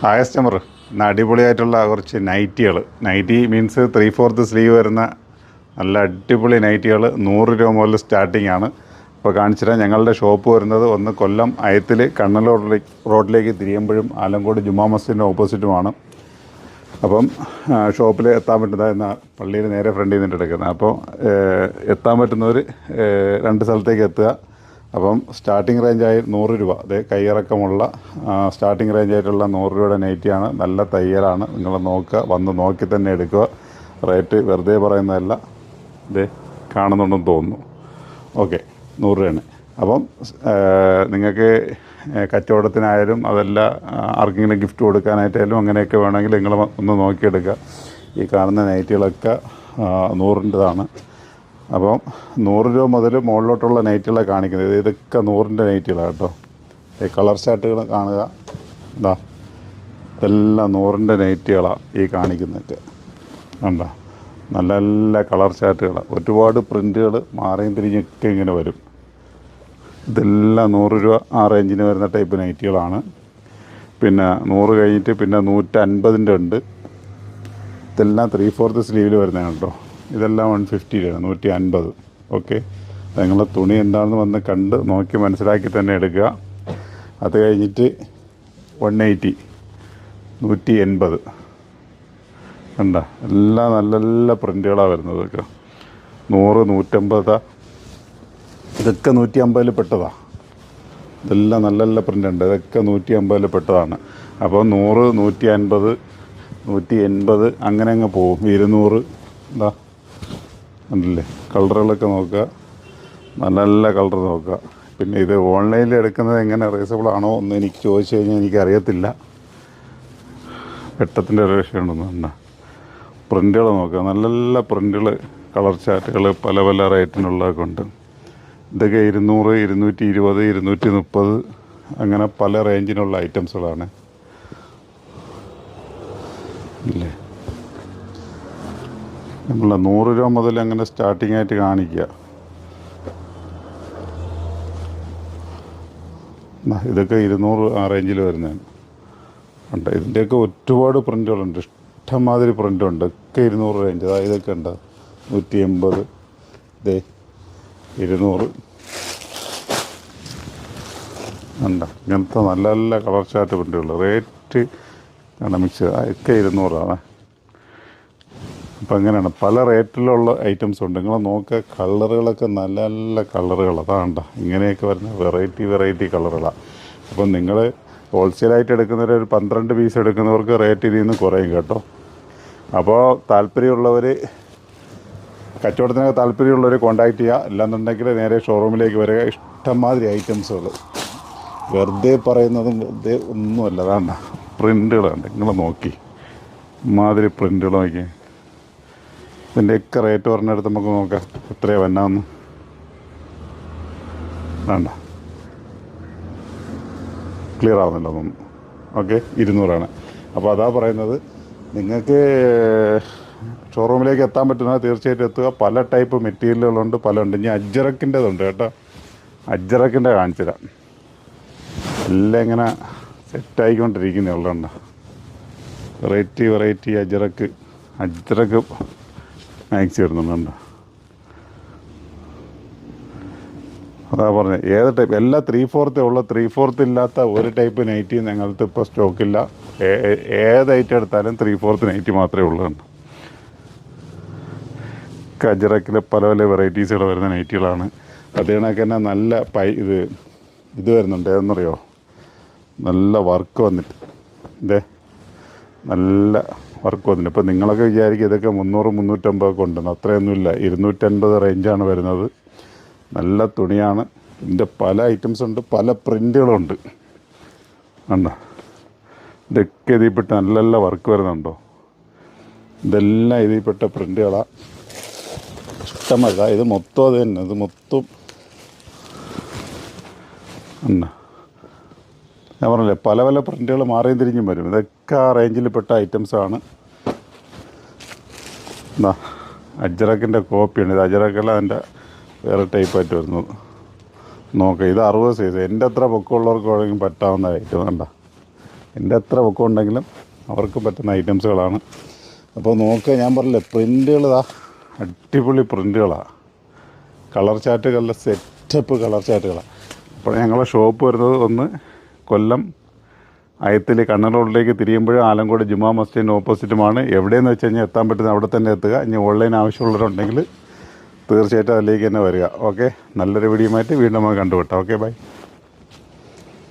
Hi customer ഇന്ന് അടിപൊളിയായിട്ടുള്ള കുറച്ച് നൈറ്റികൾ nighty means three fourth sleeve വരുന്ന നല്ല അടിപൊളി നൈറ്റികൾ നൂറ് രൂപ മുതൽ സ്റ്റാർട്ടിംഗ് ആണ്. അപ്പോൾ കാണിച്ചിട്ട് ഞങ്ങളുടെ ഷോപ്പ് വരുന്നത് ഒന്ന് കൊല്ലം അയത്തിൽ കണ്ണൽ റോഡിലേക്ക് തിരിയുമ്പോഴും ആലങ്കോട് ജുമാ മസ്ജിദിന്റെ ഓപ്പോസിറ്റുമാണ് അപ്പം ഷോപ്പിൽ എത്താൻ പറ്റുന്ന എന്ന പള്ളിയിൽ നേരെ ഫ്രണ്ടിൽ നിന്നിട്ട് എടുക്കുന്നത്. അപ്പോൾ എത്താൻ പറ്റുന്നവർ രണ്ട് സ്ഥലത്തേക്ക് എത്തുക. അപ്പം സ്റ്റാർട്ടിങ് റേഞ്ചായി നൂറ് രൂപ. അത് കൈയിറക്കമുള്ള സ്റ്റാർട്ടിങ് റേഞ്ചായിട്ടുള്ള നൂറ് രൂപയുടെ നൈറ്റിയാണ് നല്ല തയ്യലാണ്. നിങ്ങൾ നോക്കുക വന്ന് നോക്കി തന്നെ എടുക്കുക. റേറ്റ് വെറുതെ പറയുന്നതല്ല. ഇത് കാണുന്നുണ്ടെന്ന് തോന്നുന്നു. ഓക്കെ നൂറ് രൂപയാണ്. അപ്പം നിങ്ങൾക്ക് കച്ചവടത്തിനായാലും അതല്ല ആർക്കെങ്കിലും ഗിഫ്റ്റ് കൊടുക്കാനായിട്ടായാലും അങ്ങനെയൊക്കെ വേണമെങ്കിൽ നിങ്ങൾ ഒന്ന് നോക്കിയെടുക്കുക. ഈ കാണുന്ന നൈറ്റുകളൊക്കെ നൂറിന്റെതാണ്. അപ്പം നൂറ് രൂപ മുതൽ മുകളിലോട്ടുള്ള നൈറ്റുകളെ കാണിക്കുന്നത്. ഇതൊക്കെ നൂറിന്റെ നൈറ്റുകളാണ് കേട്ടോ. ഈ കളർ ചാർട്ടുകൾ കാണുക. എന്താ ഇതെല്ലാം നൂറിന്റെ നൈറ്റുകളാണ് ഈ കാണിക്കുന്നതൊക്കെ കണ്ടോ? നല്ല നല്ല കളർ ചാർട്ടുകൾ ഒരുപാട് പ്രിന്റുകൾ മാറിയും തിരിഞ്ഞൊക്കെ ഇങ്ങനെ വരും. ഇതെല്ലാം നൂറ് രൂപ ആ റേഞ്ചിന് വരുന്ന ടൈപ്പ് നൈറ്റുകളാണ്. പിന്നെ നൂറ് കഴിഞ്ഞിട്ട് പിന്നെ നൂറ്റൻപതിന്റെ ഉണ്ട്. ഇതെല്ലാം ത്രീ ഫോർത്ത് സ്ലീവിൽ വരുന്നതാണ് കേട്ടോ. ഇതെല്ലാം വൺ ഫിഫ്റ്റിയിലാണ് നൂറ്റി അൻപത് ഓക്കെ നിങ്ങളുടെ തുണി എന്താണെന്ന് വന്ന് കണ്ട് നോക്കി മനസ്സിലാക്കി തന്നെ എടുക്കുക. അത് കഴിഞ്ഞിട്ട് വൺ എയ്റ്റി നൂറ്റി എൺപത് കണ്ട? എല്ലാം നല്ല നല്ല പ്രിന്റുകളാണ് വരുന്നത് ഇതൊക്കെ നൂറ് നൂറ്റമ്പതാ. ഇതൊക്കെ നൂറ്റി അമ്പതിൽ പെട്ടതാ. ഇതെല്ലാം നല്ല നല്ല പ്രിന്റ് ഉണ്ട് ഇതൊക്കെ നൂറ്റി അമ്പതിൽ പെട്ടതാണ്. അപ്പോൾ നൂറ് നൂറ്റി അൻപത് നൂറ്റി എൺപത് അങ്ങനെ അങ്ങ് പോകും. ഇരുന്നൂറ് എന്താ ഉണ്ടല്ലേ കളറുകളൊക്കെ നോക്കുക. നല്ല നല്ല കളർ നോക്കുക. പിന്നെ ഇത് ഓൺലൈനിൽ എടുക്കുന്നത് എങ്ങനെ റീസണബിൾ ആണോ എന്ന് എനിക്ക് ചോദിച്ചു കഴിഞ്ഞാൽ എനിക്കറിയത്തില്ല. വെട്ടത്തിന്റെ ഒരു വിഷയമുണ്ടെന്ന് തന്നെ പ്രിന്റുകൾ നോക്കുക. നല്ല നല്ല പ്രിന്റുകൾ കളർ ചാറ്റുകൾ പല പല റേറ്റിനുള്ളതൊക്കെ ഉണ്ട്. ഇതൊക്കെ ഇരുന്നൂറ് ഇരുന്നൂറ്റി ഇരുപത് ഇരുന്നൂറ്റി മുപ്പത് അങ്ങനെ പല റേഞ്ചിനുള്ള ഐറ്റംസുകളാണ് ഇല്ലേ? നമ്മൾ നൂറ് രൂപ മുതൽ അങ്ങനെ സ്റ്റാർട്ടിംഗ് ആയിട്ട് കാണിക്കുക. ഇതൊക്കെ ഇരുന്നൂറ് ആ റേഞ്ചിൽ വരുന്നതാണ്. ഉണ്ട് ഇതിന്റെയൊക്കെ ഒരുപാട് പ്രിന്റുകളുണ്ട് ഇഷ്ടംമാതിരി പ്രിന്റുണ്ട് ഒക്കെ ഇരുന്നൂറ് റേഞ്ച് അതായത് ഇതൊക്കെ ഉണ്ട് നൂറ്റി എൺപത് ഇതേ ഇരുന്നൂറ്. ഉണ്ട് ഇങ്ങനത്തെ നല്ല നല്ല കളർ ചാർട്ട് പ്രിന്റുകൾ റേറ്റ് ആണ് ഒക്കെ ഇരുന്നൂറാണ്. അപ്പം അങ്ങനെയാണ്. പല റേറ്റിലുള്ള ഐറ്റംസ് ഉണ്ട്. നിങ്ങൾ നോക്കുക കളറുകളൊക്കെ നല്ല നല്ല കളറുകൾ അതാണ്ട ഇങ്ങനെയൊക്കെ വരുന്ന വെറൈറ്റി വെറൈറ്റി കളറുകളാണ് അപ്പം നിങ്ങൾ ഹോൾസെയിലായിട്ട് എടുക്കുന്നവർ ഒരു പന്ത്രണ്ട് പീസ് എടുക്കുന്നവർക്ക് റേറ്റ് ഇതിൽ നിന്ന് കുറയും കേട്ടോ. അപ്പോൾ താല്പര്യമുള്ളവർ കച്ചവടത്തിനൊക്കെ താല്പര്യമുള്ളവർ കോൺടാക്റ്റ് ചെയ്യുക അല്ലാന്നുണ്ടെങ്കിൽ നേരെ ഷോറൂമിലേക്ക് വരിക. ഇഷ്ടംമാതിരി ഐറ്റംസുകൾ വെറുതെ പറയുന്നതും വെറുതെ ഒന്നുമല്ല. അതാണ് പ്രിന്റുകളുണ്ട് നിങ്ങൾ നോക്കി. മാതിരി പ്രിന്റുകൾ നോക്കി. ഇതിന്റെയൊക്കെ റേറ്റ് പറഞ്ഞെടുത്ത് നമുക്ക് നോക്കാം. എത്രയാണ് വന്നാന്ന് വേണ്ട. ക്ലിയർ ആവുന്നില്ല തോന്നുന്നു ഓക്കെ ഇരുന്നൂറാണ്. അപ്പോൾ അതാ പറയുന്നത്. നിങ്ങൾക്ക് ഷോറൂമിലേക്ക് എത്താൻ പറ്റുന്ന തീർച്ചയായിട്ടും എത്തുക. പല ടൈപ്പ് മെറ്റീരിയലുകളുണ്ട് പല ഉണ്ട് ഇനി അജ്ജറക്കിന്റെതുണ്ട് കേട്ടോ. അജ്ജറക്കിന്റെ കാണിച്ചു തരാം എല്ലാം ഇങ്ങനെ സെറ്റായിക്കൊണ്ടിരിക്കുന്നേ ഉള്ളതുണ്ട് variety variety Ajrakh Ajrakh maxi വരുന്നുണ്ട് അതാ പറഞ്ഞത് ഏത് ടൈപ്പ് എല്ലാ ത്രീ ഫോർത്തേ ഉള്ള. ത്രീ ഫോർത്ത് ഇല്ലാത്ത ഒരു ടൈപ്പ് നൈറ്റി ഞങ്ങൾക്ക് ഇപ്പോൾ സ്റ്റോക്കില്ല ഏത് ഐറ്റം എടുത്താലും ത്രീ ഫോർത്ത് നൈറ്റി മാത്രമേ ഉള്ളൂ കജറക്കിലെ പല പല വെറൈറ്റീസുകൾ വരുന്ന നൈറ്റികളാണ് അത് കണക്ക് തന്നെ നല്ല പൈ ഇത് ഇത് വരുന്നുണ്ട്. ഏതെന്നറിയോ? നല്ല വർക്ക് വന്നിട്ട്. ഇതേ നല്ല വർക്ക് വന്നിട്ട് ഇപ്പോൾ നിങ്ങളൊക്കെ വിചാരിക്കും ഇതൊക്കെ മുന്നൂറ് മുന്നൂറ്റമ്പതൊക്കെ ഉണ്ടെന്ന് അത്രയൊന്നുമില്ല. ഇരുന്നൂറ്റൻപത് റേഞ്ചാണ് വരുന്നത്. നല്ല തുണിയാണ്. ഇതിന്റെ പല ഐറ്റംസ് ഉണ്ട്. പല പ്രിന്റുകളുണ്ട് കണ്ടോ? ഇതൊക്കെ ഇതിൽപ്പെട്ട് നല്ല നല്ല വർക്ക് വരുന്നുണ്ടോ? ഇതെല്ലാം ഇതിൽപ്പെട്ട പ്രിന്റുകളാണ് ഇഷ്ടമല്ല ഇത് മൊത്തം അത് തന്നെ. ഇത് മൊത്തം. എന്നാ ഞാൻ പറഞ്ഞില്ലേ പല പല പ്രിന്റുകൾ മാറിയും തിരിഞ്ഞും വരും. ഇതൊക്കെ ആ റേഞ്ചിൽ പെട്ട ഐറ്റംസാണ് എന്താ അജറക്കിന്റെ കോപ്പിയാണ് ഇത് അജറക്കല്ല അതിന്റെ വേറെ ടൈപ്പായിട്ട് വരുന്നത് നോക്കാം ഇത് അറുപത് സൈസ് എന്റെ അത്ര പൊക്കമുള്ളവർക്ക് വേണമെങ്കിൽ പറ്റാവുന്ന ഐറ്റം വേണ്ട എന്റെ എത്ര പൊക്കം ഉണ്ടെങ്കിലും അവർക്ക് പറ്റുന്ന ഐറ്റംസുകളാണ് അപ്പോൾ നോക്കുക ഞാൻ പറഞ്ഞില്ലേ പ്രിന്റുകൾ അടിപൊളി പ്രിന്റുകളാണ് കളർ ചാറ്റുകളുടെ സെറ്റപ്പ് കളർ ചാറ്റുകളാണ് അപ്പോൾ ഞങ്ങളുടെ ഷോപ്പ് വരുന്നത് ഒന്ന് കൊല്ലം അയത്തിൽ കണ്ണൂർ റോഡിലേക്ക് തിരിയുമ്പോൾ ആലങ്കോട് ജുമാ മസ്ജിദിന് ഓപ്പോസിറ്റുമാണ്. എവിടെയെന്ന് വെച്ച് കഴിഞ്ഞാൽ എത്താൻ പറ്റുന്ന അവിടെ തന്നെ എത്തുക. ഇനി ഓൺലൈൻ ആവശ്യമുള്ളവരുണ്ടെങ്കിൽ തീർച്ചയായിട്ടും അതിലേക്ക് തന്നെ വരിക. ഓക്കെ നല്ലൊരു വീഡിയോ വീണ്ടും നമുക്ക് കണ്ടുപിട്ടാം ഓക്കെ ബൈ